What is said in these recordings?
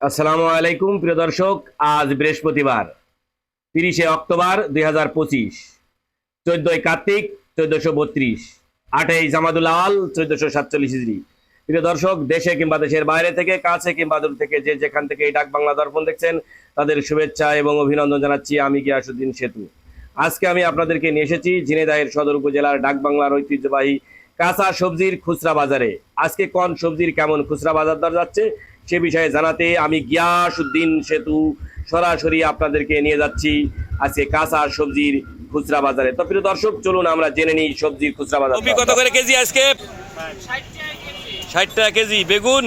আসসালামু আলাইকুম, প্রিয় দর্শক, আজ বৃহস্পতিবার, তিরিশে অক্টোবর দুই হাজার পঁচিশ, চোদ্দই কার্তিক চোদ্দশো বত্রিশ, আটই জামাদুল আওয়াল চোদ্দশো সাতচল্লিশ ইজরি প্রিয় দর্শক, দেশে কিংবা দেশের বাইরে থেকে, কাছে কিংবা দূর থেকে যে যেখান থেকে এই ডাক বাংলা দর্পণ দেখছেন, তাদের শুভেচ্ছা এবং অভিনন্দন জানাচ্ছি আমি গিয়াসুদ্দিন সেতু। আজকে আমি আপনাদেরকে নিয়ে এসেছি ঝিনেদাহের সদর উপজেলার ডাক বাংলার ঐতিহ্যবাহী কাঁচা সবজির খুচরা বাজারে। আজকে কোন সবজির কেমন খুচরা বাজার দর যাচ্ছে সে বিষয়ে জানাতে আমি গিয়াসুদ্দিন সেতু সরাসরি আপনাদেরকে নিয়ে যাচ্ছি। আজকে কাঁচা সবজির খুচরা বাজারে। তো প্রিয় দর্শক চলুন আমরা জেনে নিই সবজির খুচরা বাজার কপি কত করে কেজি আজকে? ষাট টাকা কেজি। বেগুন?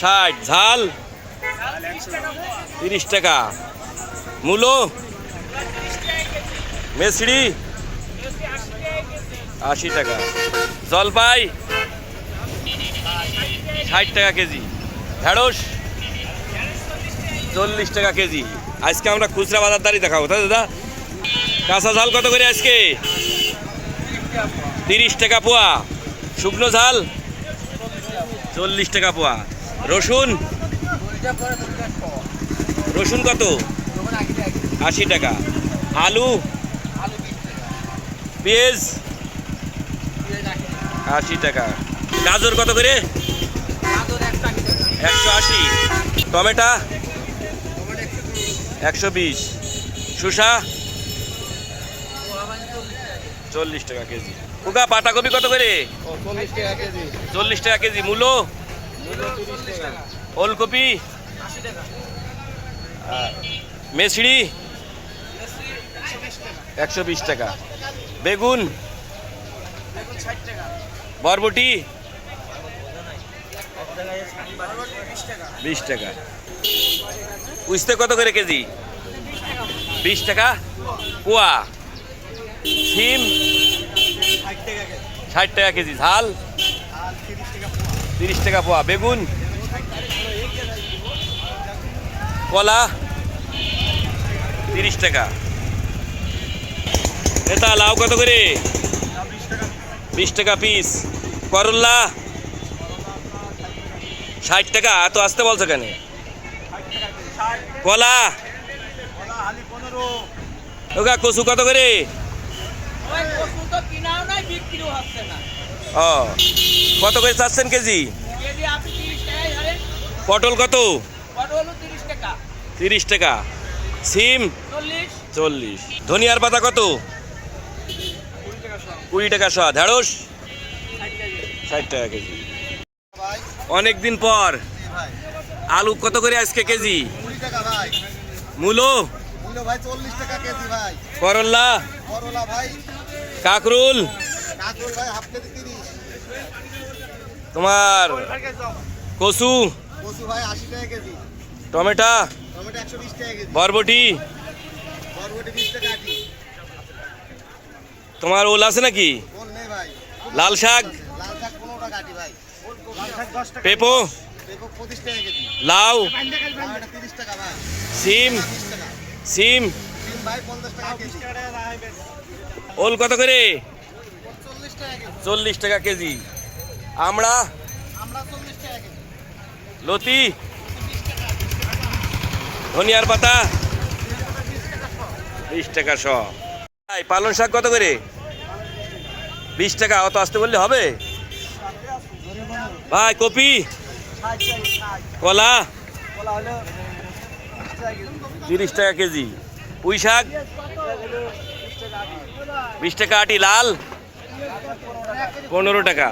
ষাট। ঝাল? তিরিশ টাকা। মূলো? মেসড়ি? আশি টাকা। জলপাই? ষাট টাকা কেজি। ঢেঁড়স। চল্লিশ টাকা কেজি। আজকে আমরা খুচরা বাজার দাঁড়িয়ে দেখাবো। তাই দাদা? কাঁচা ঝাল কত করে আজকে? তিরিশ টাকা পোয়া। শুকনো ঝাল? চল্লিশ টাকা পোয়া। রসুন? রসুন কত? আশি টাকা। আলু? পেঁয়াজ? আশি টাকা। গাজর কত করে? একশো আশি। টমেটা? একশো বিশ। শুষা চল্লিশ টাকা কেজি। উগা পাতাকপি কত করে? চল্লিশ টাকা কেজি। মূলো? ওলকপি? মেসড়ি? একশো বিশ টাকা। বেগুন? বরবটি? বিশ টাকা। উস্তে কত করে কেজি? বিশ টাকা? পোয়া। সিম? ষাট টাকা কেজি। ঝাল? তিরিশ টাকা পোয়া। বেগুন? কলা? তিরিশ টাকা। এটা লাউ কত করে? বিশ টাকা পিস করল্লা ষাট টাকা, এত আসতে বলছো কেন? কলা। ওগা, কচু কত করে? তো ও, কত করে চাচ্ছেন কেজি? পটল কত? তিরিশ টাকা। সিম? চল্লিশ। ধনিয়ার পাতা কত? কুড়ি টাকা শোয়া ঢেঁড়স? ষাট টাকা কেজি। অনেক দিন পর। আলু কত করে আজকে কেজি? মূলো? করল্লা কাকরুল? তোমার কচু? টমেটো? বরবটি? তোমার ওল আছে নাকি? লাল শাক? লাল শাক পনেরো টাকা ভাই পেপো। লাউ। সিম। সিম। ওল কত করে? চল্লিশ টাকা কেজি। আমরা? লতি। ধনিয়ার পাতা। বিশ টাকা শ। ভাই পালং শাক কত করে? বিশ টাকা। অত আসতে বললে হবে? ভাই কপি। কলা। তিরিশ টাকা কেজি। পুঁই শাক। বিশ টাকা আটি লাল। পনেরো টাকা।